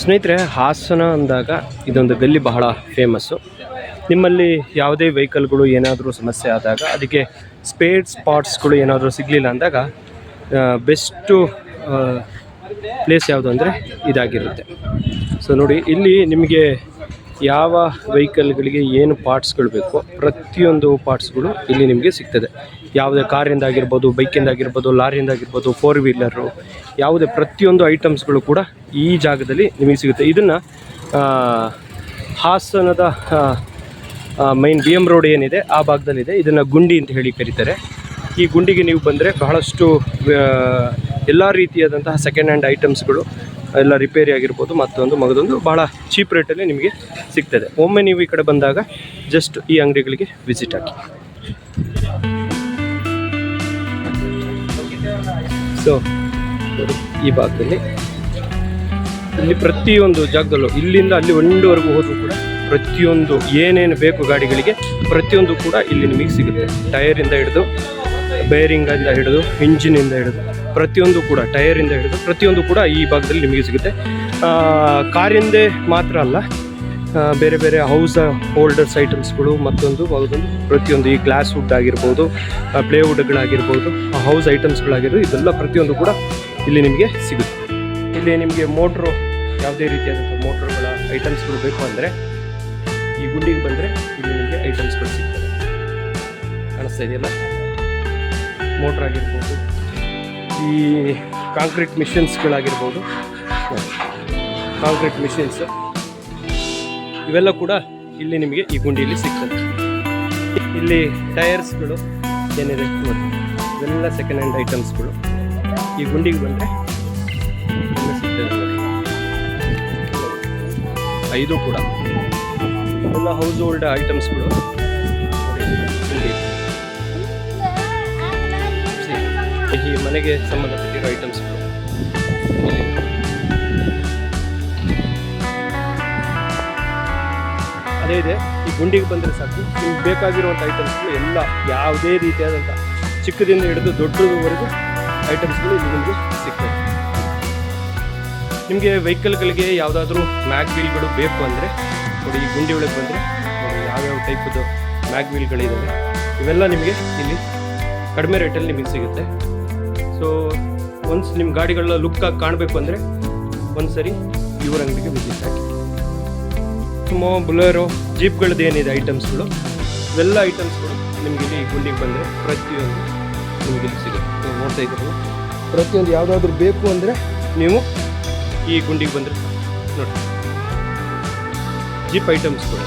ಸ್ನೇಹಿತರೆ, ಹಾಸನ ಅಂದಾಗ ಇದೊಂದು ಗಲ್ಲಿ ಬಹಳ ಫೇಮಸ್ಸು ನಿಮ್ಮಲ್ಲಿ ಯಾವುದೇ ವೆಹಿಕಲ್ಗಳು ಏನಾದರೂ ಸಮಸ್ಯೆ ಆದಾಗ, ಅದಕ್ಕೆ ಸ್ಪೇಡ್ ಸ್ಪಾಟ್ಸ್ಗಳು ಏನಾದರೂ ಸಿಗಲಿಲ್ಲ ಅಂದಾಗ ಬೆಸ್ಟು ಪ್ಲೇಸ್ ಯಾವುದು ಅಂದರೆ ಇದಾಗಿರುತ್ತೆ. ಸೊ ನೋಡಿ, ಇಲ್ಲಿ ನಿಮಗೆ ಯಾವ ವೆಹಿಕಲ್ಗಳಿಗೆ ಏನು ಪಾರ್ಟ್ಸ್ಗಳು ಬೇಕೋ ಪ್ರತಿಯೊಂದು ಪಾರ್ಟ್ಸ್ಗಳು ಇಲ್ಲಿ ನಿಮಗೆ ಸಿಗ್ತದೆ. ಯಾವುದೇ ಕಾರಿಂದ ಆಗಿರ್ಬೋದು ಬೈಕಿಂದ ಆಗಿರ್ಬೋದು ಲಾರಿಯಿಂದ ಆಗಿರ್ಬೋದು ಫೋರ್ ವೀಲರು ಯಾವುದೇ ಪ್ರತಿಯೊಂದು ಐಟಮ್ಸ್ಗಳು ಕೂಡ ಈ ಜಾಗದಲ್ಲಿ ನಿಮಗೆ ಸಿಗುತ್ತೆ. ಇದನ್ನು ಹಾಸನದ ಮೈನ್ ಬಿ ಎಂ ರೋಡ್ ಏನಿದೆ, ಆ ಭಾಗದಲ್ಲಿದೆ. ಇದನ್ನು ಗುಂಡಿ ಅಂತ ಹೇಳಿ ಕರೀತಾರೆ. ಈ ಗುಂಡಿಗೆ ನೀವು ಬಂದರೆ ಬಹಳಷ್ಟು ಎಲ್ಲ ರೀತಿಯಾದಂತಹ ಸೆಕೆಂಡ್ ಹ್ಯಾಂಡ್ ಐಟಮ್ಸ್ಗಳು ಎಲ್ಲ ರಿಪೇರಿ ಆಗಿರ್ಬೋದು, ಮತ್ತೊಂದು ಮಗದೊಂದು ಭಾಳ ಚೀಪ್ ರೇಟಲ್ಲಿ ನಿಮಗೆ ಸಿಗ್ತದೆ. ಒಮ್ಮೆ ನೀವು ಈ ಕಡೆ ಬಂದಾಗ ಜಸ್ಟ್ ಈ ಅಂಗಡಿಗಳಿಗೆ ವಿಸಿಟ್ ಹಾಕಿ. ಸೊ ಈ ಭಾಗದಲ್ಲಿ ಇಲ್ಲಿ ಪ್ರತಿಯೊಂದು ಜಾಗದಲ್ಲೂ, ಇಲ್ಲಿಂದ ಅಲ್ಲಿ ಒಂದುವರೆಗೂ ಹೋದರೂ ಕೂಡ ಪ್ರತಿಯೊಂದು ಏನೇನು ಬೇಕು ಗಾಡಿಗಳಿಗೆ, ಪ್ರತಿಯೊಂದು ಕೂಡ ಇಲ್ಲಿ ನಿಮಗೆ ಸಿಗುತ್ತೆ. ಟಯರಿಂದ ಹಿಡಿದು ಬೇರಿಂಗಿಂದ ಹಿಡಿದು ಇಂಜಿನಿಂದ ಹಿಡಿದು, ಪ್ರತಿಯೊಂದು ಕೂಡ ಟಯರಿಂದ ಹಿಡಿದು, ಪ್ರತಿಯೊಂದು ಕೂಡ ಈ ಭಾಗದಲ್ಲಿ ನಿಮಗೆ ಸಿಗುತ್ತೆ. ಕಾರಿಂದೇ ಮಾತ್ರ ಅಲ್ಲ ಬೇರೆ ಬೇರೆ ಹೌಸ್ ಹೋಲ್ಡರ್ಸ್ ಐಟಮ್ಸ್ಗಳು ಮತ್ತೊಂದು ಮಗದೊಂದು ಪ್ರತಿಯೊಂದು ಈ ಗ್ಲಾಸ್ ವುಡ್ ಆಗಿರ್ಬೋದು ಪ್ಲೇವುಡ್ಗಳಾಗಿರ್ಬೋದು ಹೌಸ್ ಐಟಮ್ಸ್ಗಳಾಗಿರ್ಬೋದು ಇದೆಲ್ಲ ಪ್ರತಿಯೊಂದು ಕೂಡ ಇಲ್ಲಿ ನಿಮಗೆ ಸಿಗುತ್ತೆ. ಇಲ್ಲಿ ನಿಮಗೆ ಮೋಟ್ರು ಯಾವುದೇ ರೀತಿಯಾದಂಥ ಮೋಟ್ರುಗಳ ಐಟಮ್ಸ್ಗಳು ಬೇಕು ಅಂದರೆ, ಈ ಗುಂಡಿಗೆ ಬಂದರೆ ಇಲ್ಲಿ ನಿಮಗೆ ಐಟಮ್ಸ್ಗಳು ಸಿಗ್ತವೆ. ಕಾಣಿಸ್ತಾ ಇದೆಯಲ್ಲ? ಮೋಟ್ರ್ ಆಗಿರ್ಬೋದು, ಈ ಕಾಂಕ್ರೀಟ್ ಮಿಷಿನ್ಸ್ಗಳಾಗಿರ್ಬೋದು, ಕಾಂಕ್ರೀಟ್ ಮಿಷಿನ್ಸ್, ಇವೆಲ್ಲ ಕೂಡ ಇಲ್ಲಿ ನಿಮಗೆ ಈ ಗುಂಡಿಯಲ್ಲಿ ಸಿಗ್ತದೆ. ಇಲ್ಲಿ ಟೈರ್ಸ್ಗಳು ಏನಿದೆ ಇವೆಲ್ಲ ಸೆಕೆಂಡ್ ಹ್ಯಾಂಡ್ ಐಟಮ್ಸ್ಗಳು ಈ ಗುಂಡಿಗೆ ಬಂದರೆ. ಐದು ಕೂಡ. ಎಲ್ಲ ಹೌಸ್ ಹೋಲ್ಡ್ ಐಟಮ್ಸ್ಗಳು ಈ ಮನೆಗೆ ಸಂಬಂಧಪಟ್ಟಿರೋ ಐಟಮ್ಸ್ಗಳು ಅದೇ ಇದೆ, ಈ ಗುಂಡಿಗೆ ಬಂದರೆ ಸಾಕು. ನಿಮ್ಗೆ ಬೇಕಾಗಿರುವಂಥ ಐಟಮ್ಸ್ಗಳು ಎಲ್ಲ ಯಾವುದೇ ರೀತಿಯಾದಂಥ ಚಿಕ್ಕದಿಂದ ಹಿಡಿದು ದೊಡ್ಡದವರೆಗೂ ಐಟಮ್ಸ್ಗಳು ಇಲ್ಲಿ ನಿಮಗೆ ಸಿಗ್ತವೆ. ನಿಮಗೆ ವೆಹಿಕಲ್ಗಳಿಗೆ ಯಾವುದಾದ್ರೂ ಮ್ಯಾಗ್ ವೀಲ್ಗಳು ಬೇಕು ಅಂದರೆ, ನೋಡಿ ಈ ಗುಂಡಿ ಒಳಗೆ ಬಂದರೆ ಯಾವ್ಯಾವ ಟೈಪದು ಮ್ಯಾಗ್ ವೀಲ್ಗಳಿದ್ದಾವೆ ಇವೆಲ್ಲ ನಿಮಗೆ ಇಲ್ಲಿ ಕಡಿಮೆ ರೇಟಲ್ಲಿ ನಿಮಗೆ ಸಿಗುತ್ತೆ. ಸೊ ಒನ್ಸ್ ನಿಮ್ಮ ಗಾಡಿಗಳ ಲುಕ್ಕಾಗಿ ಕಾಣಬೇಕು ಅಂದರೆ ಒಂದು ಸರಿ ಇವ್ರ ಅಂಗಡಿಗೆ ವಿಸಿಟ್ ಹಾಕಿ ಸುಮೋ, ಬುಲೆರೋ ಜೀಪ್ಗಳದ್ದು ಏನಿದೆ ಐಟಮ್ಸ್ಗಳು ಇವೆಲ್ಲ ಐಟಮ್ಸ್ಗಳು ನಿಮಗೆ ಇಲ್ಲಿ ಗುಂಡಿಗೆ ಬಂದರೆ ಪ್ರತಿಯೊಂದು ನಿಮಗೆ ಸಿಗುತ್ತೆ. ನೀವು ನೋಡ್ತಾ ಇದ್ದೀರಿ ಪ್ರತಿಯೊಂದು ಯಾವುದಾದ್ರೂ ಬೇಕು ಅಂದರೆ ನೀವು ಈ ಗುಂಡಿಗೆ ಬಂದರೆ ನೋಡಿ. ಜೀಪ್ ಐಟಮ್ಸ್ಗಳು